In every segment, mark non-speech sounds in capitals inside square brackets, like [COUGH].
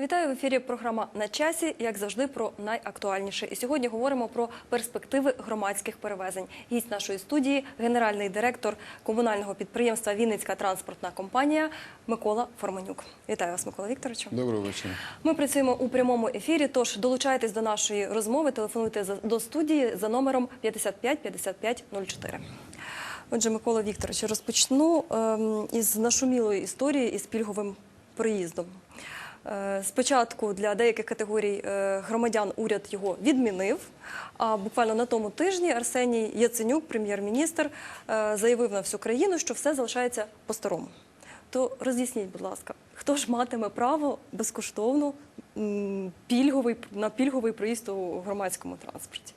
Вітаю в ефірі. Програма на часі, як завжди, про найактуальніше. І сьогодні говоримо про перспективи громадських перевезень. Гість нашої студії, генеральний директор комунального підприємства Вінницька транспортна компанія Микола Форманюк. Вітаю вас, Микола Вікторовичу. Доброго вечора. Ми працюємо у прямому ефірі. Тож долучайтесь до нашої розмови. Телефонуйте до студії за номером 55 55 04. Отже, Микола Вікторович, розпочну ем, із нашумілої історії із пільговим проїздом. Е, Спочатку для деяких категорій е, громадян уряд його відмінив. А буквально на тому тижні Арсеній Яценюк, прем'єр-міністр, е, заявив на всю країну, що все залишається по-старому. То роз'ясніть, будь ласка, хто ж матиме право безкоштовно пільговий на пільговий проїзд у громадському транспорті?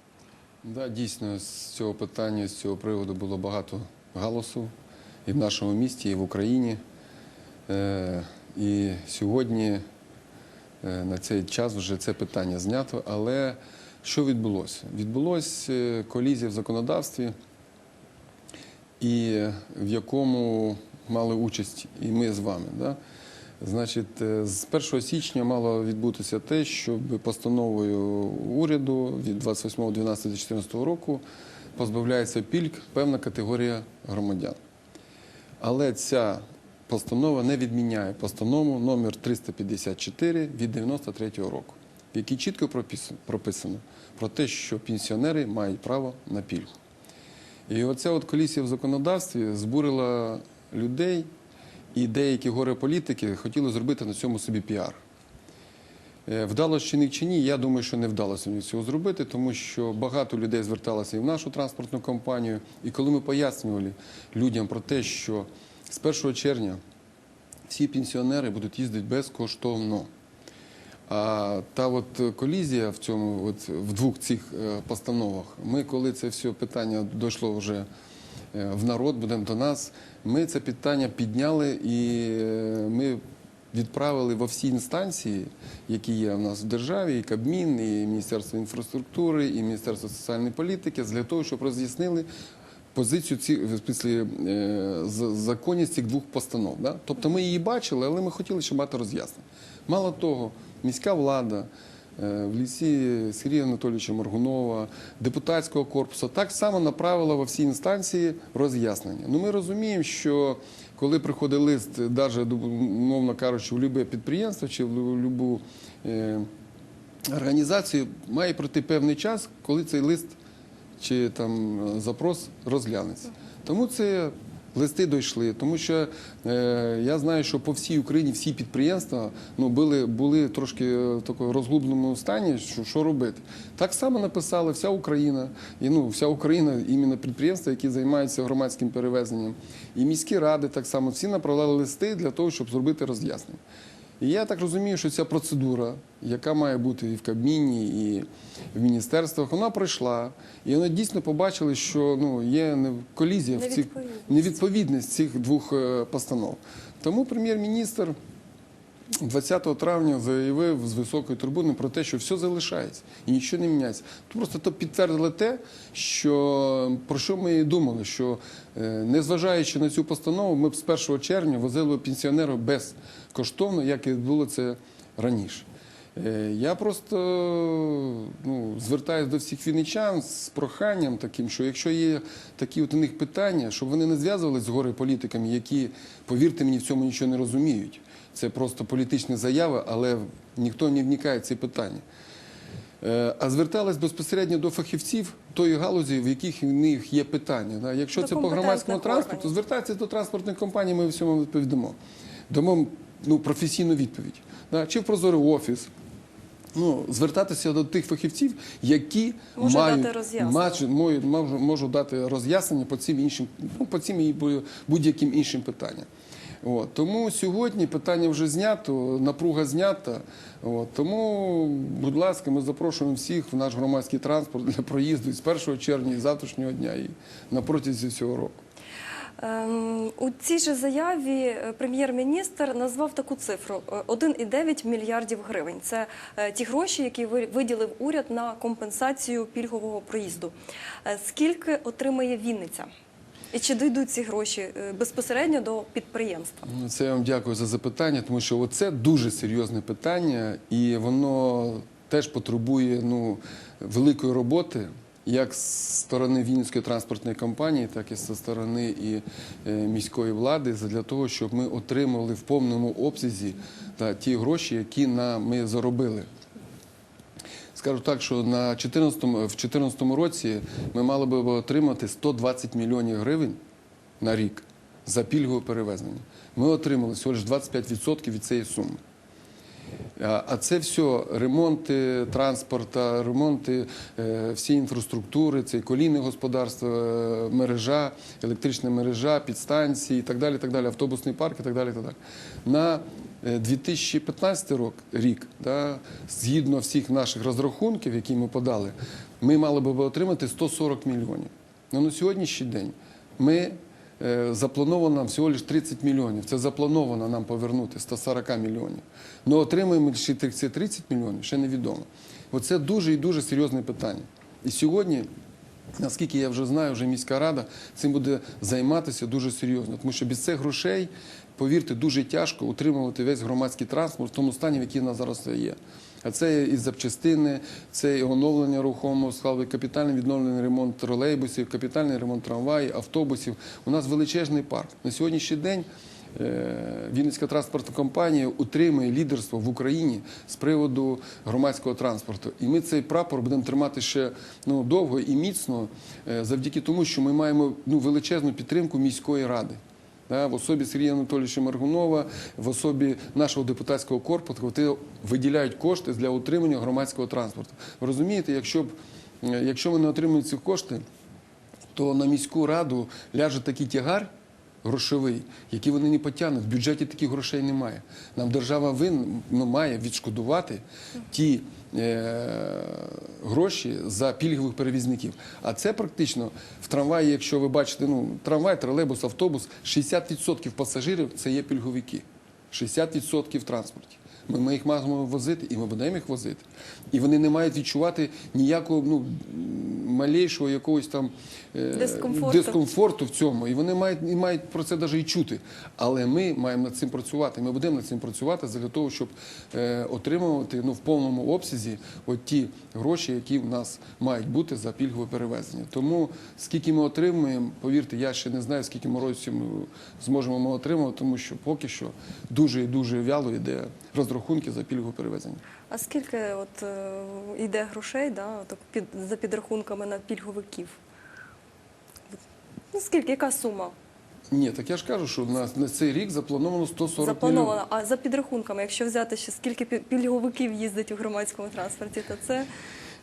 Да, дійсно, з цього питання, з цього приводу було багато галасу і в нашому місті, і в Україні. І сьогодні на цей час вже це питання знято. Але що відбулося? Відбулося е, колізія в законодавстві, і в якому мали участь і ми з вами. Да? Значить, е, з 1 січня мало відбутися те, щоб постановою уряду від 28.12.2014 року позбавляється пільг певна категорія громадян. Але ця постанова не відміняє постанову номер 354 від 93 року, в якій чітко прописано, прописано про те, що пенсіонери мають право на пільгу. І оця от колісія в законодавстві збурила людей, і деякі горе-політики хотіли зробити на цьому собі піар. Е, Вдалося чи не чи ні, я думаю, що не вдалося мені цього зробити, тому що багато людей зверталося і в нашу транспортну компанію. І коли ми пояснювали людям про те, що з 1 червня всі пенсіонери будуть їздити безкоштовно. А та от колізія в цьому, от в двох цих е, постановах, ми, коли це все питання дійшло вже е, в народ, будемо до нас, ми це питання підняли і е, ми відправили во всі інстанції, які є в нас в державі, і Кабмін, і Міністерство інфраструктури, і Міністерство соціальної політики, для того, щоб роз'яснили позицію ці смислі, е, законність цих двох постанов. Да? Тобто ми її бачили, але ми хотіли ще мати роз'яснень. Мало того, міська влада. е, В лісі Сергія Анатолійовича Моргунова, депутатського корпусу так само направила во всі інстанції роз'яснення. Ну ми розуміємо, що коли приходить лист, навіть, мовно кажучи, в будь-яке підприємство чи в будь-яку е, організацію, має пройти певний час, коли цей лист чи там е, запрос розглянеться. Тому це листи дійшли, тому що е, я знаю, що по всій Україні всі підприємства ну, були, були трошки в такому розгубленому стані, що, що робити. Так само написала вся Україна, і ну, вся Україна, іменно підприємства, які займаються громадським перевезенням, і міські ради так само всі направляли листи для того, щоб зробити роз'яснення. І я так розумію, що ця процедура, яка має бути і в Кабміні, і в міністерствах, вона пройшла. І вони дійсно побачили, що ну, є колізія в цих Невідповідність. невідповідність цих двох е, постанов. Тому прем'єр-міністр 20 травня заявив з високої трибуни про те, що все залишається і нічого не міняється. То просто то підтвердили те, що про що ми і думали, що е, незважаючи на цю постанову, ми б з 1 червня возили пенсіонерів безкоштовно, як і було це раніше. Е, Я просто ну, звертаюся до всіх вінничан з проханням таким, що якщо є такі от у них питання, щоб вони не зв'язувалися з горе політиками, які, повірте мені, в цьому нічого не розуміють. Це просто політичні заяви, але ніхто не вникає в ці питання. Е, А звертались безпосередньо до фахівців тої галузі, в яких в них є питання. Якщо це по громадському транспорту, звертайтеся до транспортної компанії, ми всьому відповідамо. Дамо ну, професійну відповідь. Чи в Прозорий офіс. Ну, звертатися до тих фахівців, які Може мають дати роз'яснення. мають- можуть, дати роз'яснення по цим іншим, ну, по цим і будь-яким іншим питанням. От, тому сьогодні питання вже знято, напруга знята. От, тому, будь ласка, ми запрошуємо всіх в наш громадський транспорт для проїзду з 1 червня і завтрашнього дня і на протязі цього року. Ем, У цій же заяві е, прем'єр-міністр назвав таку цифру е, 1,9 мільярдів гривень. Це е, ті гроші, які ви- виділив уряд на компенсацію пільгового проїзду. Е, Скільки отримає Вінниця? І чи дійдуть ці гроші е, безпосередньо до підприємства? Ну, Це я вам дякую за запитання, тому що це дуже серйозне питання, і воно теж потребує ну, великої роботи, як з сторони Вінницької транспортної компанії, так і зі сторони і е, міської влади, для того, щоб ми отримали в повному обсязі та, ті гроші, які на, ми заробили. Скажу так, що на 14, в 2014 році ми мали би отримати 120 мільйонів гривень на рік за пільгове перевезення. Ми отримали всього лише 25% від цієї суми. А це все ремонти транспорту, ремонти е, всієї інфраструктури, це і колійне господарство, е, мережа, електрична мережа, підстанції і так далі, так далі, автобусний парк і так далі. Так далі. На 2015 рік, рік да, згідно всіх наших розрахунків, які ми подали, ми мали би отримати 140 мільйонів. Ну, на сьогоднішній день ми Е, заплановано нам всього лише 30 мільйонів. Це заплановано нам повернути 140 мільйонів. Ну отримаємо ще тих- ці 30 мільйонів, ще невідомо. Оце дуже і дуже серйозне питання. І сьогодні, наскільки я вже знаю, вже міська рада цим буде займатися дуже серйозно, тому що без цих грошей, повірте, дуже тяжко утримувати весь громадський транспорт в тому стані, в який у нас зараз є. А це і запчастини, це і оновлення рухомого складу, капітальний відновлений ремонт тролейбусів, капітальний ремонт трамваїв, автобусів. У нас величезний парк. На сьогоднішній день е, Вінницька транспортна компанія утримує лідерство в Україні з приводу громадського транспорту. І ми цей прапор будемо тримати ще ну, довго і міцно, е, завдяки тому, що ми маємо ну, величезну підтримку міської ради. В особі Сергія Анатолійовича Маргунова, в особі нашого депутатського корпусу, вони виділяють кошти для утримання громадського транспорту. Ви розумієте, якщо, б, е, якщо ми не отримуємо ці кошти, то на міську раду ляже такий тягар грошовий, який вони не потягнуть. В бюджеті таких грошей немає. Нам держава вин, ну, має відшкодувати ті гроші за пільгових перевізників. А це практично в трамваї, якщо ви бачите, ну, трамвай, тролейбус, автобус, 60% пасажирів це є пільговики. 60% в транспорті. Ми, ми їх маємо возити, і ми будемо їх возити. І вони не мають відчувати ніякого ну, малейшого якогось там е, Дискомфорту. дискомфорту в цьому. І вони мають, і мають про це навіть і чути. Але ми маємо над цим працювати. Ми будемо над цим працювати для того, щоб е, отримувати ну, в повному обсязі от ті гроші, які в нас мають бути за пільгове перевезення. Тому скільки ми отримуємо, повірте, я ще не знаю, скільки ми зможемо ми отримати, тому що поки що дуже і дуже вяло йде розрахунки за пільгове перевезення. А скільки от е, йде грошей, да, так під за підрахунками на пільговиків? Ну скільки, яка сума Ні, так я ж кажу, що на, на цей рік заплановано 140 запланована? мільйонів. А за підрахунками, якщо взяти ще скільки пільговиків їздить у громадському транспорті, то це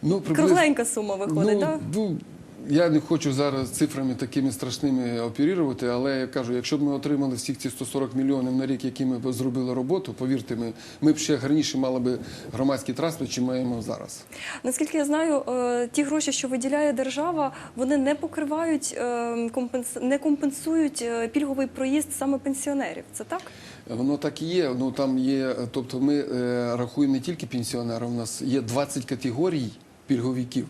Ну, кругленька сума виходить, ну, так? ну, я не хочу зараз цифрами такими страшними оперувати, але я кажу, якщо б ми отримали всіх ці 140 мільйонів на рік, які ми б зробили роботу, повірте ми, ми б ще гарніше мали б громадський транспорт, чим маємо зараз. Наскільки я знаю, е, ті гроші, що виділяє держава, вони не покривають, е, не компенсують е, пільговий проїзд саме пенсіонерів. Це так? Воно так і є. Ну там є, тобто ми рахуємо не тільки пенсіонерів, у нас є 20 категорій пільговиків.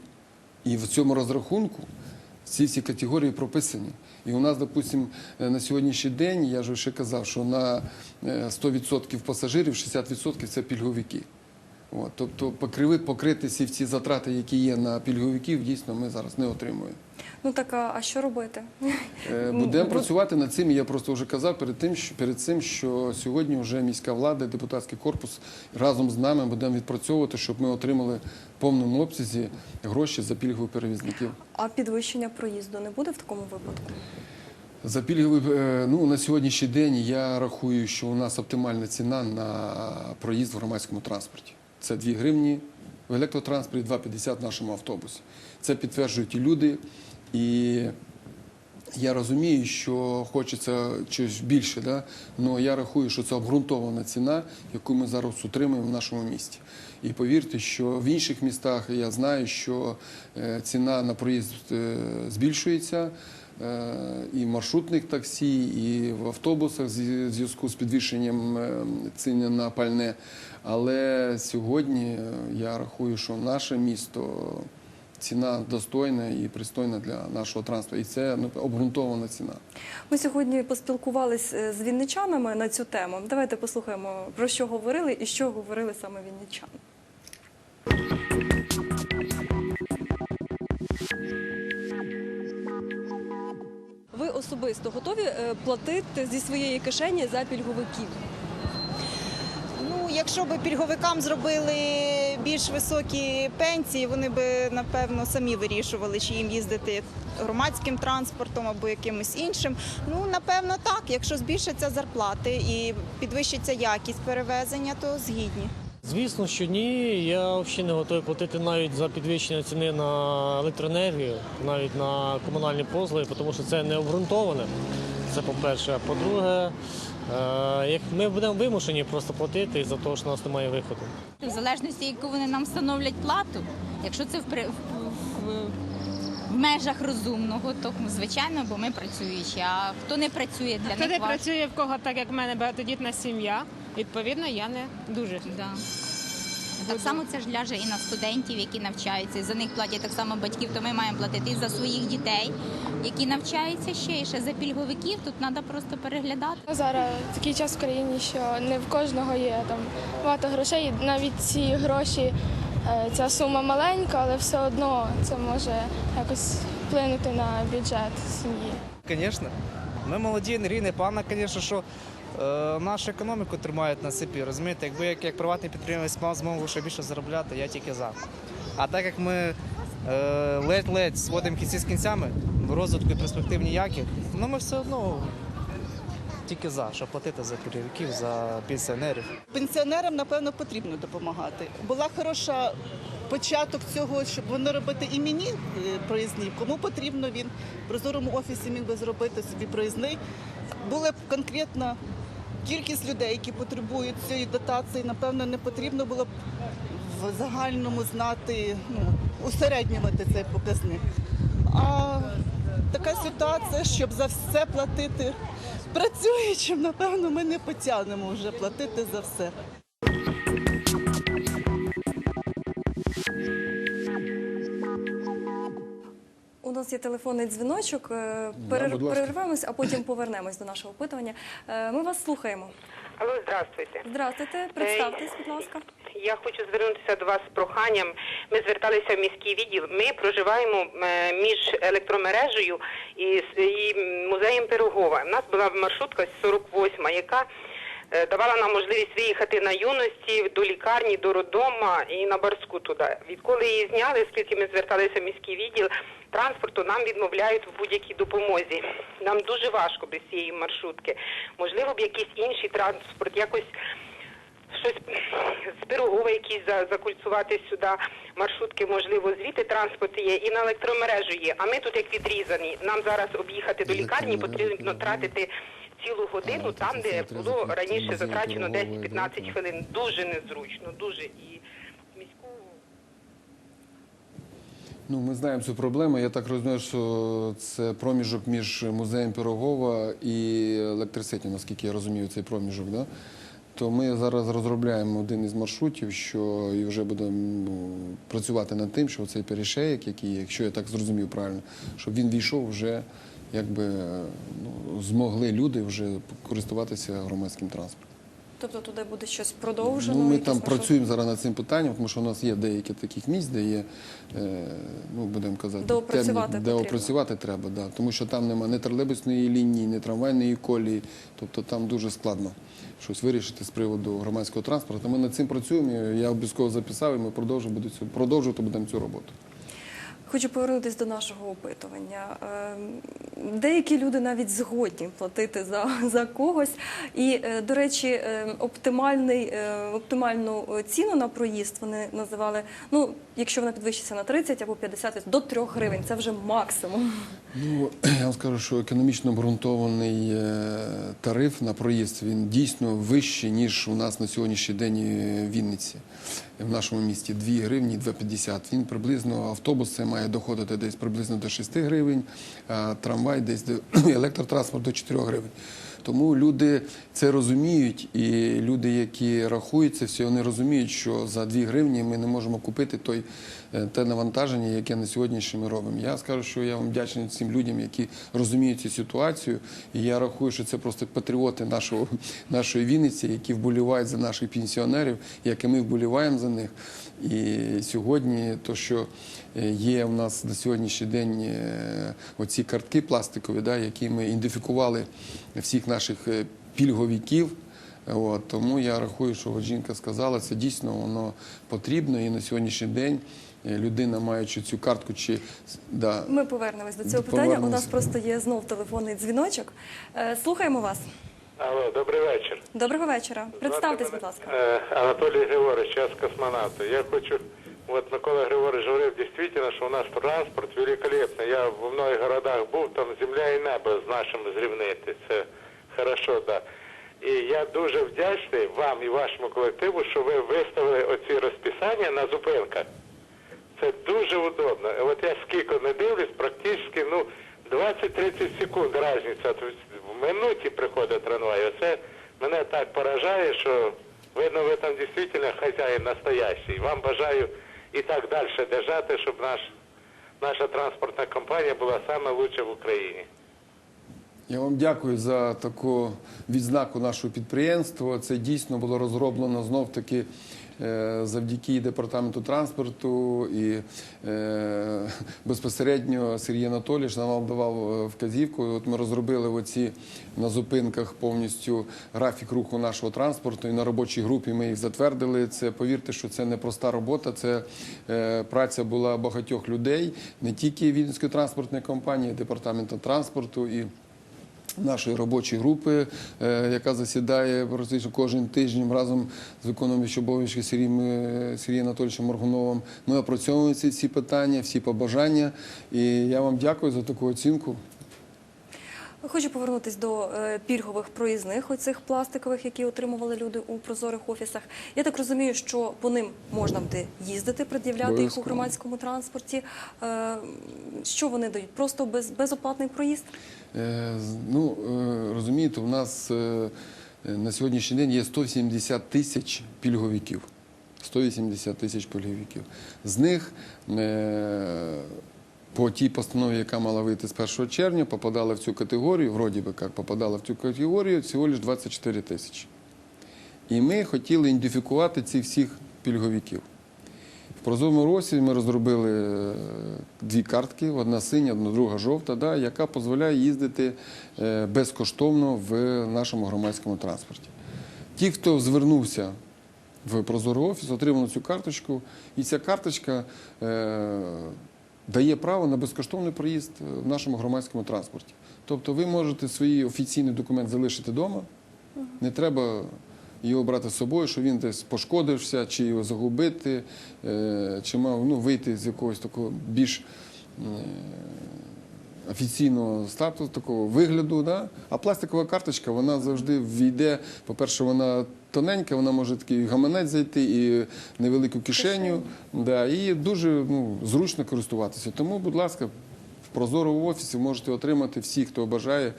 І в цьому розрахунку ці всі категорії прописані. І у нас, допустимо, е, на сьогоднішній день, я ж ще казав, що на е, 100% пасажирів 60% це пільговики. От, тобто покрити, покрити всі ці затрати, які є на пільговиків, дійсно ми зараз не отримуємо. Ну так, а що робити? Е, Ну, Будемо працювати над цим. Я просто вже казав перед тим, що перед цим, що сьогодні вже міська влада, депутатський корпус разом з нами будемо відпрацьовувати, щоб ми отримали в повному обсязі гроші за пільгових перевізників. А підвищення проїзду не буде в такому випадку? За пільговий е, ну на сьогоднішній день я рахую, що у нас оптимальна ціна на проїзд в громадському транспорті. Це 2 гривні в електротранспорті, 2,50 в нашому автобусі. Це підтверджують і люди. І я розумію, що хочеться щось більше, да? але я рахую, що це обґрунтована ціна, яку ми зараз утримуємо в нашому місті. І повірте, що в інших містах я знаю, що е, ціна на проїзд е, збільшується. е, І в маршрутних таксі, і в автобусах в зв'язку з підвищенням ціни на пальне. Але сьогодні я рахую, що наше місто ціна достойна і пристойна для нашого транспорту. І це ну, обґрунтована ціна. Ми сьогодні поспілкувались е, з вінничанами на цю тему. Давайте послухаємо, про що говорили і що говорили саме вінничани. Ви особисто готові е, платити зі своєї кишені за пільговиків? Якщо б пільговикам зробили більш високі пенсії, вони б напевно самі вирішували, чи їм їздити громадським транспортом або якимось іншим. Ну напевно, так. Якщо збільшаться зарплати і підвищиться якість перевезення, то згідні. Звісно, що ні. Я взагалі не готовий платити навіть за підвищення ціни на електроенергію, навіть на комунальні послуги, тому що це не обґрунтоване. Це по-перше. А по-друге, як ми будемо вимушені просто платити за те, що у нас немає виходу. В залежності, яку вони нам встановлять плату, якщо це в, в, в, в межах розумного, то звичайно, бо ми працюючі. А хто не працює для а них не важко. працює в кого, так як в мене багатодітна сім'я, відповідно, я не дуже. Да. Так само це ж ляже і на студентів, які навчаються. І за них платять так само батьків, то ми маємо платити і за своїх дітей, які навчаються ще і ще за пільговиків. Тут треба просто переглядати. Зараз такий час в країні, що не в кожного є там багато грошей. Навіть ці гроші, е, ця сума маленька, але все одно це може якось вплинути на бюджет сім'ї. Звісно. Ми молоді, енергійні, пана, звісно, що нашу економіку тримають на цепі. Розумієте, якби як, як приватний підприємець мав змогу ще більше заробляти, я тільки за. А так як ми е, ледь-ледь сводимо кінці з кінцями, в розвитку і перспектив ніяких, ну ми все одно тільки за, щоб платити за керівників, за пенсіонерів. Пенсіонерам, напевно, потрібно допомагати. Була хороша початок цього, щоб вони робити і мені е, проїзні. Кому потрібно він в прозорому офісі міг би зробити собі проїзний. Була б конкретна кількість людей, які потребують цієї дотації. Напевно, не потрібно було б в загальному знати, ну, усереднювати цей показник. А така ситуація, щоб за все платити працюючим, напевно, ми не потягнемо вже платити за все. Нас є телефонний дзвіночок. е, Да, перер- будь. Перервемось, а потім [LAUGHS] повернемось до нашого опитування. Е, Ми вас слухаємо. Алло, здравствуйте. Здравствуйте, представтесь, будь ласка. Я хочу звернутися до вас з проханням. Ми зверталися в міський відділ. Ми проживаємо е, між електромережею і, музеєм Пирогова. У нас була маршрутка 48, яка е, давала нам можливість виїхати на юності до лікарні, до роддома і на Барську туди. Відколи її зняли, оскільки ми зверталися в міський відділ транспорту, нам відмовляють в будь-якій допомозі. Нам дуже важко без цієї маршрутки. Можливо, б якийсь інший транспорт, якось щось з Пирогова якісь за- закульцувати сюди маршрутки, можливо, звідти транспорт є і на електромережу є. А ми тут як відрізані. Нам зараз об'їхати до лікарні потрібно тратити цілу годину там, де було раніше затрачено Пирогової, 10-15 хвилин. Дуже незручно, дуже і міську. Ну, ми знаємо цю проблему. Я так розумію, що це проміжок між музеєм Пирогова і електрисеті, наскільки я розумію, цей проміжок. Да? То ми зараз розробляємо один із маршрутів, що і вже будемо ну, працювати над тим, що цей перешеєк, який, якщо я так зрозумів правильно, щоб він війшов вже, якби ну, змогли люди вже користуватися громадським транспортом. Тобто туди буде щось продовжено? Ну, ми там маршрути? працюємо зараз над цим питанням, тому що у нас є деякі таких місць, де є, е, ну будемо казати, Доопрацювати де опрацювати треба, да. тому що там немає ні тролейбусної лінії, ні трамвайної колії, тобто там дуже складно щось вирішити з приводу громадського транспорту. Ми над цим працюємо, я обов'язково записав, і ми продовжуємо продовжувати будемо цю роботу. Хочу повернутися до нашого опитування. Ем, Деякі люди навіть згодні платити за, за когось. І, е, до речі, е, оптимальний, е, оптимальну ціну на проїзд вони називали, ну, якщо вона підвищиться на 30 або 50, до 3 гривень. Це вже максимум. Ну, [CLEARS THROAT] я вам скажу, що економічно обґрунтований е, тариф на проїзд він дійсно вищий, ніж у нас на сьогоднішній день в Вінниці, в нашому місті. 2 гривні, 2,50. Він приблизно, автобус це має доходити десь приблизно до 6 гривень, трамвай десь до [CLEARS THROAT] електротранспорт до 4 гривень. Тому люди це розуміють, і люди, які рахуються, всі вони розуміють, що за 2 гривні ми не можемо купити той, те навантаження, яке на сьогоднішній ми робимо. Я скажу, що я вам вдячний цим людям, які розуміють цю ситуацію. І я рахую, що це просто патріоти нашого, [LAUGHS] нашої Вінниці, які вболівають за наших пенсіонерів, як і ми вболіваємо за них. І сьогодні, то, що е, є у нас на сьогоднішній день е, оці картки пластикові, да, які ми ідентифікували всіх наших е, пільговиків. Тому я рахую, що жінка сказала, це дійсно воно потрібно. І на сьогоднішній день е, людина, маючи цю картку, чи да, Ми повернемось до цього питання. У нас просто є знов телефонний дзвіночок. Е, Слухаємо вас. Алло, добрий вечір. Доброго вечора. Представтесь, будь ласка. Е, Анатолій Григорович, я з космонавта. Я хочу, вот Микола Григорович говорив, дійсно, що у нас транспорт великолепний. Я в многих городах був, там земля і небо з нашим зрівнити. Це хорошо, да. І я дуже вдячний вам і вашому колективу, що ви виставили оці розписання на зупинках. Це дуже удобно. От я скільки не дивлюсь, практично ну, 20-30 секунд різниця. В минуті приходить трамвай. Оце мене так поражає, що видно, ви там дійсно хазяїн настоящий. Вам бажаю і так далі держати, щоб наш, наша транспортна компанія була лучша в Україні. Я вам дякую за таку відзнаку нашого підприємства. Це дійсно було розроблено знов таки завдяки департаменту транспорту і е, безпосередньо Сергій Анатолійович нам давав е, вказівку. От ми розробили оці на зупинках повністю графік руху нашого транспорту. І на робочій групі ми їх затвердили. Це повірте, що це не проста робота. Це е, праця була багатьох людей, не тільки Вінницької транспортної компанії, департаменту транспорту і нашої робочої групи, е, яка засідає практично кожен тиждень разом з виконуючим обов'язки Сергієм, е, Сергієм Анатолійовичем Моргуновим. Ми опрацьовуємо ці питання, всі побажання. І я вам дякую за таку оцінку. Хочу повернутися до е, пільгових проїзних оцих пластикових, які отримували люди у прозорих офісах. Я так розумію, що по ним можна буде їздити, пред'являти їх у громадському транспорті. Е, Що вони дають? Просто без, безоплатний проїзд? Е, Ну, розумієте, у нас на сьогоднішній день є 170 тисяч пільговиків. 180 тисяч пільговиків. З них е, по тій постанові, яка мала вийти з 1 червня, попадала в цю категорію, вроді би як попадала в цю категорію всього лише 24 тисячі. І ми хотіли ідентифікувати цих всіх пільговиків. В прозовому році ми розробили е, дві картки: одна синя, одна друга жовта, да, яка дозволяє їздити е, безкоштовно в нашому громадському транспорті. Ті, хто звернувся в Прозорий офіс, отримали цю карточку, і ця карточка е, дає право на безкоштовний проїзд в нашому громадському транспорті. Тобто ви можете свій офіційний документ залишити вдома, не треба його брати з собою, що він десь пошкодився, чи його загубити, е, чи мав ну, вийти з якогось такого більш е, офіційного статусу, такого вигляду. Да? А пластикова карточка, вона завжди війде. По-перше, вона тоненька, вона може такий гаманець зайти і невелику кишеню. Да, і дуже ну, зручно користуватися. Тому, будь ласка, в прозорому офісі можете отримати всі, хто бажає,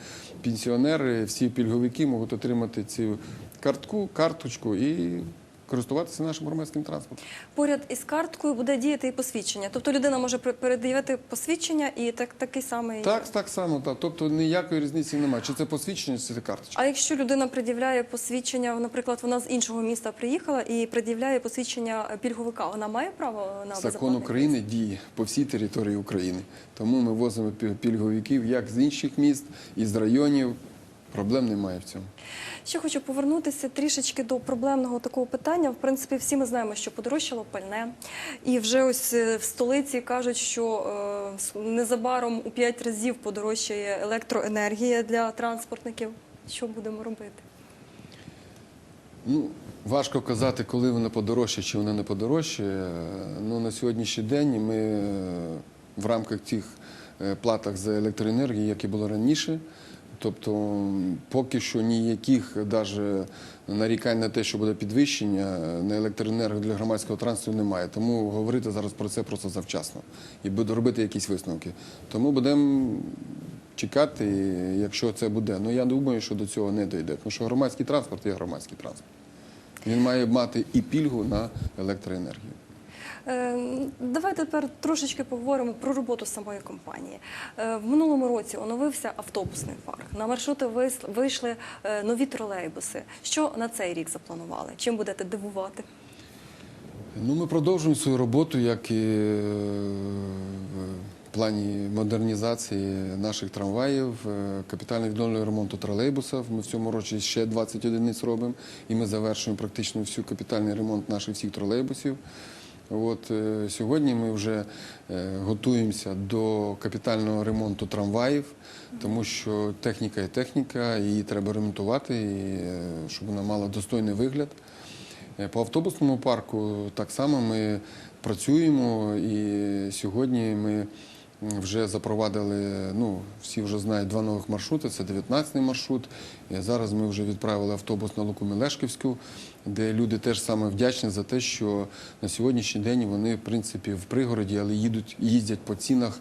пенсіонери, всі пільговики можуть отримати цю картку, карточку і користуватися нашим громадським транспортом. Поряд із карткою буде діяти і посвідчення. Тобто людина може пер- перед'явити посвідчення і так, такий самий. Так, так само, так. Тобто ніякої різниці немає. Чи це посвідчення, чи це карточка. А якщо людина пред'являє посвідчення, наприклад, вона з іншого міста приїхала і пред'являє посвідчення пільговика, вона має право на Закон України діє по всій території України. Тому ми возимо пі- пільговиків як з інших міст, із районів. Проблем немає в цьому. Ще хочу повернутися трішечки до проблемного такого питання. В принципі, всі ми знаємо, що подорожчало пальне, і вже ось е, в столиці кажуть, що е, незабаром у 5 разів подорожчає електроенергія для транспортників. Що будемо робити? Ну, важко казати, коли вона подорожчає чи вона не подорожчає. Ну, на сьогоднішній день ми е, в рамках цих е, платах за електроенергію, як і було раніше. Тобто, поки що ніяких даже нарікань на те, що буде підвищення на електроенергію для громадського транспорту немає. Тому говорити зараз про це просто завчасно і буду робити якісь висновки. Тому будемо чекати, якщо це буде. Ну я думаю, що до цього не дійде. Тому що громадський транспорт є громадський транспорт. Він має мати і пільгу на електроенергію. Е, Давайте тепер трошечки поговоримо про роботу самої компанії. Е, В минулому році оновився автобусний парк. На маршрути вийшли е, нові тролейбуси. Що на цей рік запланували? Чим будете дивувати? Ну, ми продовжуємо свою роботу, як і е, в плані модернізації наших трамваїв, капітального відновлення ремонту тролейбусів. Ми в цьому році ще 20 одиниць робимо, і ми завершуємо практично всю капітальний ремонт наших всіх тролейбусів. От е, сьогодні ми вже е, готуємося до капітального ремонту трамваїв, тому що техніка є техніка, її треба ремонтувати, е, щоб вона мала достойний вигляд. По автобусному парку так само ми працюємо і сьогодні ми вже запровадили, ну, всі вже знають два нових маршрути, це 19-й маршрут. І зараз ми вже відправили автобус на Луку Мелешківську, де люди теж саме вдячні за те, що на сьогоднішній день вони, в принципі, в пригороді, але їдуть, їздять по цінах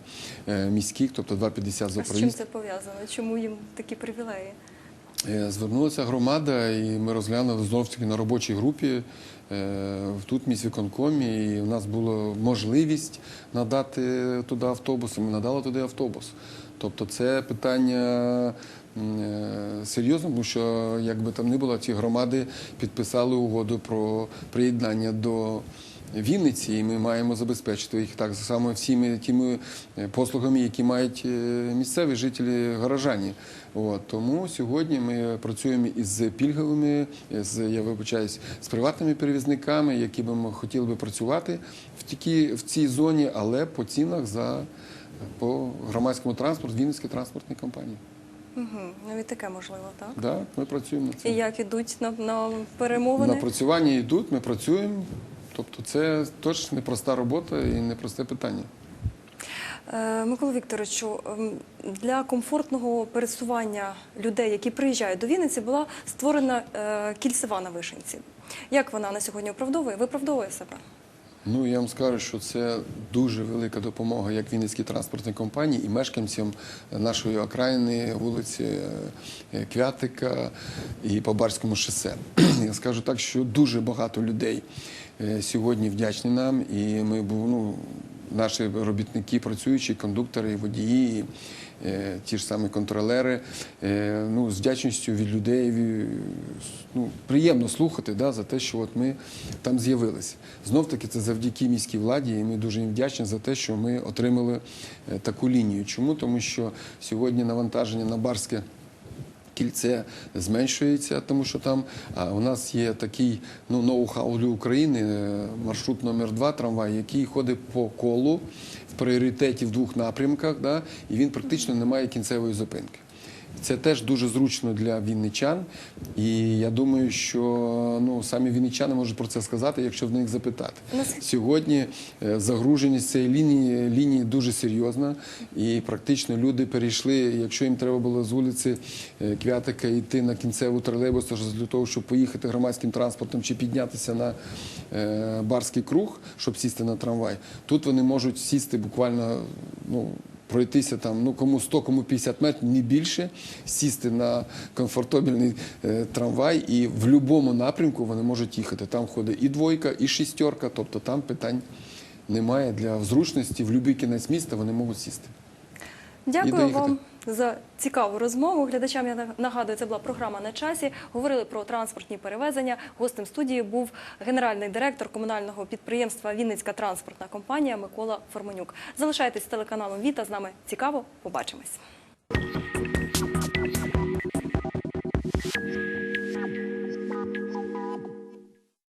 е, міських, тобто 2,50 за А з чим це пов'язано? Чому їм такі привілеї? Е, Звернулася громада, і ми розглянули знову ж таки на робочій групі е, тут в міськвиконкомі, і у нас була можливість надати туди автобус, і ми надали туди автобус. Тобто це питання е, серйозне, тому що як би там не було, ці громади підписали угоду про приєднання до Вінниці, і ми маємо забезпечити їх так само всіми тими е, послугами, які мають е, місцеві жителі горожані. От тому сьогодні ми працюємо із пільговими, з я вибачаюсь, з приватними перевізниками, які би ми хотіли би працювати в тій в цій зоні, але по цінах за по громадському транспорту Вінницької транспортної компанії. Угу. Навіть таке можливо, так? Да, ми працюємо над І як ідуть на, на перемовини? Напрацювання йдуть, ми працюємо. Тобто це теж непроста робота і непросте питання. Е, Микола Вікторовичу, ем, для комфортного пересування людей, які приїжджають до Вінниці, була створена е, кільцева на Вишенці. Як вона на сьогодні оправдовує? Виправдовує себе? Ну я вам скажу, що це дуже велика допомога як Вінницькій транспортній компанії і мешканцям нашої окраїни, вулиці е, Квятика і по Барському шосе. [CLEARS THROAT] Я скажу так, що дуже багато людей сьогодні вдячні нам, і ми ну, наші робітники, працюючі, кондуктори, водії. е, Ті ж самі контролери, е, ну, з вдячністю від людей ну, приємно слухати да, за те, що от ми там з'явилися. Знов таки це завдяки міській владі, і ми дуже їм вдячні за те, що ми отримали е, таку лінію. Чому? Тому що сьогодні навантаження на барське кільце зменшується, тому що там у нас є такий ну, ноу-хау для України, е, маршрут номер 2 трамвай, який ходить по колу в пріоритеті в двох напрямках, да, і він практично не має кінцевої зупинки. Це теж дуже зручно для вінничан, і я думаю, що ну самі вінничани можуть про це сказати, якщо в них запитати. Сьогодні е, загруженість цієї лінії лінії дуже серйозна, і практично люди перейшли. Якщо їм треба було з вулиці е, Квятика йти на кінцеву тролейбус, то для того, щоб поїхати громадським транспортом чи піднятися на е, барський круг, щоб сісти на трамвай, тут вони можуть сісти буквально ну. Пройтися там, ну кому 100, кому 50 метрів, не більше, сісти на комфортабельний е, трамвай, і в будь-якому напрямку вони можуть їхати. Там ходить і двойка, і шістерка, тобто там питань немає для зручності. В будь-який кінець міста вони можуть сісти. Дякую вам за цікаву розмову. Глядачам я нагадую, це була програма на часі. Говорили про транспортні перевезення. Гостем студії був генеральний директор комунального підприємства Вінницька транспортна компанія Микола Форманюк. Залишайтесь з телеканалом Віта. З нами цікаво. Побачимось.